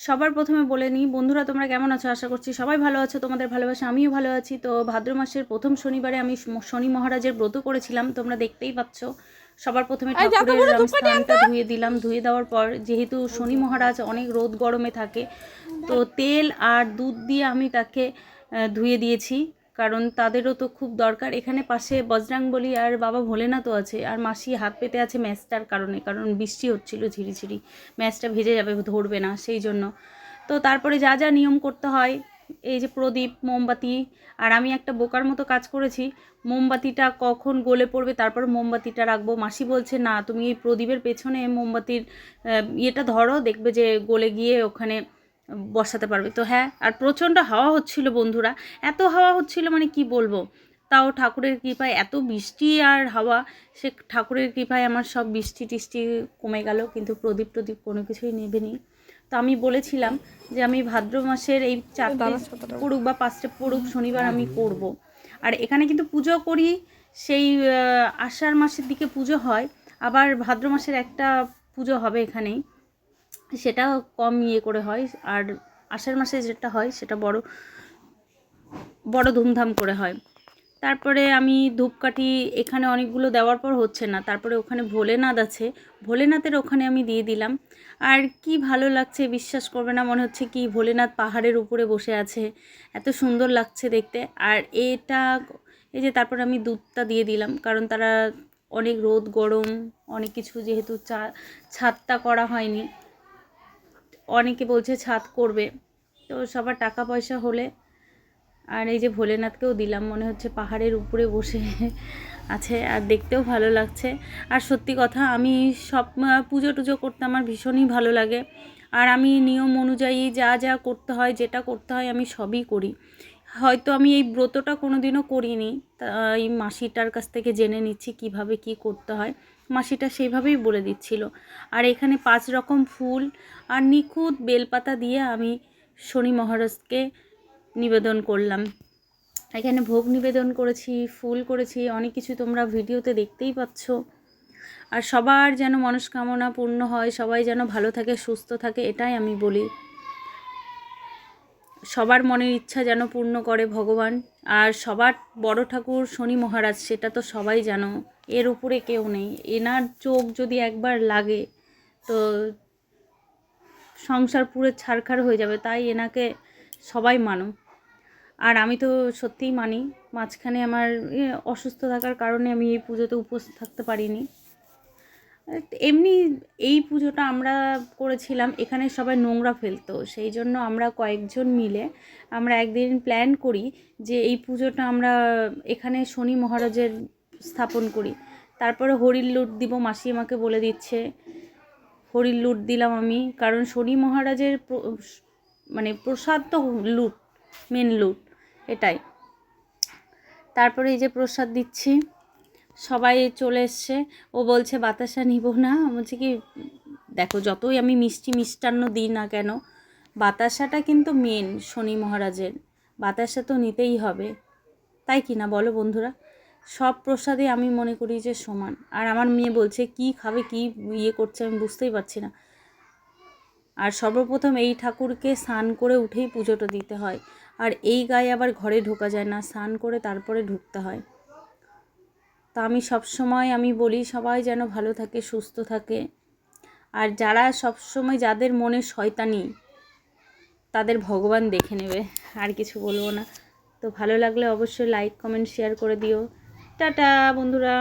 সবার প্রথমে বলে নিই বন্ধুরা তোমরা কেমন আছো? আশা করছি সবাই ভালো আছো তোমাদের ভালোবাসা আমিও ভালো আছি। তো ভাদ্র মাসের প্রথম শনিবারে আমি শনি মহারাজের ব্রত করেছিলাম তোমরা দেখতেই পাচ্ছ। সবার প্রথমে ঠাকুরের স্থানটা ধুয়ে দিলাম ধুয়ে দেওয়ার পর যেহেতু শনি মহারাজ অনেক রোদ গরমে থাকে তো তেল আর দুধ দিয়ে আমি তাকে ধুয়ে দিয়েছি। কারণ তাদেরও তো খুব দরকার। এখানে পাশে বজরাংবলী আর বাবা ভোলেনাথও আছে আর মাসি হাত পেতে আছে ম্যাচটার কারণে, কারণ বৃষ্টি হচ্ছিল ঝিরিঝিরি। ম্যাচটা ভিজে যাবে, ধরবে না সেই জন্য। তো তারপরে যা যা নিয়ম করতে হয়, এই যে প্রদীপ, মোমবাতি, আর আমি একটা বোকার মতো কাজ করেছি। মোমবাতিটা কখন গলে পড়বে তারপর মোমবাতিটা রাখব। মাসি বলছে, না, তুমি এই প্রদীপের পেছনে মোমবাতির ইয়েটা ধরো, দেখবে যে গলে গিয়ে ওখানে বসাতে পারবে। তো হ্যাঁ আর প্রচণ্ড হাওয়া হচ্ছিল বন্ধুরা। এত হাওয়া হচ্ছিল মানে কি বলব? তাও ঠাকুরের কৃপায় এত বৃষ্টি আর হাওয়া সে ঠাকুরের কৃপায় আমার সব বৃষ্টি টিষ্টি কমে গেল কিন্তু প্রদীপ প্রদীপ কোনো কিছুই নেবেনি। তো আমি বলেছিলাম যে আমি ভাদ্র মাসের এই চারটে পড়ুক বা পাঁচটা পড়ুক শনিবার আমি করব। আর এখানে কিন্তু পুজো করি সেই আষাঢ় মাসের দিকে পুজো হয় আবার ভাদ্র মাসের একটা পুজো হবে এখানেই। সেটা কম ইয়ে করে হয়, আর আষাঢ় মাসে যেটা হয় সেটা বড় বড় ধুমধাম করে হয়। তারপরে আমি ধূপকাঠি এখানে অনেকগুলো দেওয়ার পর হচ্ছে না, তারপরে ওখানে ভোলেনাথ আছে, ভোলেনাথের ওখানে আমি দিয়ে দিলাম। আর কি ভালো লাগছে বিশ্বাস করবে না, মনে হচ্ছে কি ভোলেনাথ পাহাড়ের উপরে বসে আছে, এত সুন্দর লাগছে দেখতে। আর এটা, এই যে তারপরে আমি দুধটা দিয়ে দিলাম, কারণ তারা অনেক রোদ গরম, অনেক কিছু যেহেতু চা, ছাদটা করা হয়নি। অনেকে বলছে ছাদ করবে। তো সবার টাকা পয়সা হলে, আর এই যে ভোলেনাথকেও দিলাম, মনে হচ্ছে পাহাড়ের উপরে বসে আছে, আর দেখতেও ভালো লাগছে। আর সত্যি কথা, আমি সব পুজো টুজো করতে আমার ভীষণই ভালো লাগে। আর আমি নিয়ম অনুযায়ী যা যা করতে হয়, যেটা করতে হয়, আমি সবই করি। হয়তো আমি এই ব্রতটা কোনো দিনও করিনি তাই মাসিটার কাছ থেকে জেনে নিচ্ছি কীভাবে কি করতে হয়। মাসিটা সেইভাবেই বলে দিচ্ছিল। আর এখানে পাঁচ রকম ফুল আর নিখুঁত বেলপাতা দিয়ে আমি শনি মহারাজকে নিবেদন করলাম। এখানে ভোগ নিবেদন করেছি, ফুল করেছি, অনেক কিছু তোমরা ভিডিওতে দেখতেই পাচ্ছ। আর সবার যেন মনস্কামনা পূর্ণ হয়, সবাই যেন ভালো থাকে, সুস্থ থাকে, এটাই আমি বলি। সবার মনের ইচ্ছা যেন পূর্ণ করে ভগবান। আর সবার বড় ঠাকুর শনি মহারাজ, সেটা তো সবাই জানো। এর উপরে কেউ নেই। এনার চোখ যদি একবার লাগে, তো সংসার পুরো ছাড়খাড় হয়ে যাবে, তাই এনাকে সবাই মানো। আর আমি তো সত্যিই মানি, মাঝখানে আমার অসুস্থ থাকার কারণে আমি এই পুজোতে উপস্থিত থাকতে পারিনি। এমনি এই পুজোটা আমরা করেছিলাম, এখানে সবাই নোংরা ফেলতো, সেই জন্য আমরা কয়েকজন মিলে আমরা একদিন প্ল্যান করি যে এই পুজোটা আমরা এখানে শনি মহারাজের স্থাপন করি। তারপরে হরির লুট দিব, মাসি আমাকে বলে দিচ্ছে। হরির লুট দিলাম আমি, কারণ শনি মহারাজের মানে প্রসাদ তো লুট মেন লুট, এটাই। তারপরে এই যে প্রসাদ দিচ্ছি, সবাই চলে এসছে। ও বলছে, বাতাসা নিব না। বলছি কি, দেখো, যতই আমি মিষ্টি মিষ্টান্ন দিই না কেন, বাতাসাটা কিন্তু মেন শনি মহারাজের। বাতাসা তো নিতেই হবে। তাই কি না? বলো বন্ধুরা। সব প্রসাদে আমি মনে করি যে সমান। আর আমার মেয়ে বলছে, কি খাবে, কি ইয়ে করছে আমি বুঝতেই পারছি না। আর সর্বপ্রথম এই ঠাকুরকে স্নান করে উঠেই পুজোটা দিতে হয়। আর এই গায়ে আবার ঘরে ঢোকা যায় না, স্নান করে তারপরে ঢুকতে হয়। তা আমি সব সময় আমি বলি, সবাই যেন ভালো থাকে, সুস্থ থাকে। আর যারা সব সময় যাদের মনে শয়তানি, তাদের ভগবান দেখে নেবে, আর কিছু বলব না। তো ভালো লাগলে অবশ্যই লাইক কমেন্ট শেয়ার করে দিও। টাটা বন্ধুরা।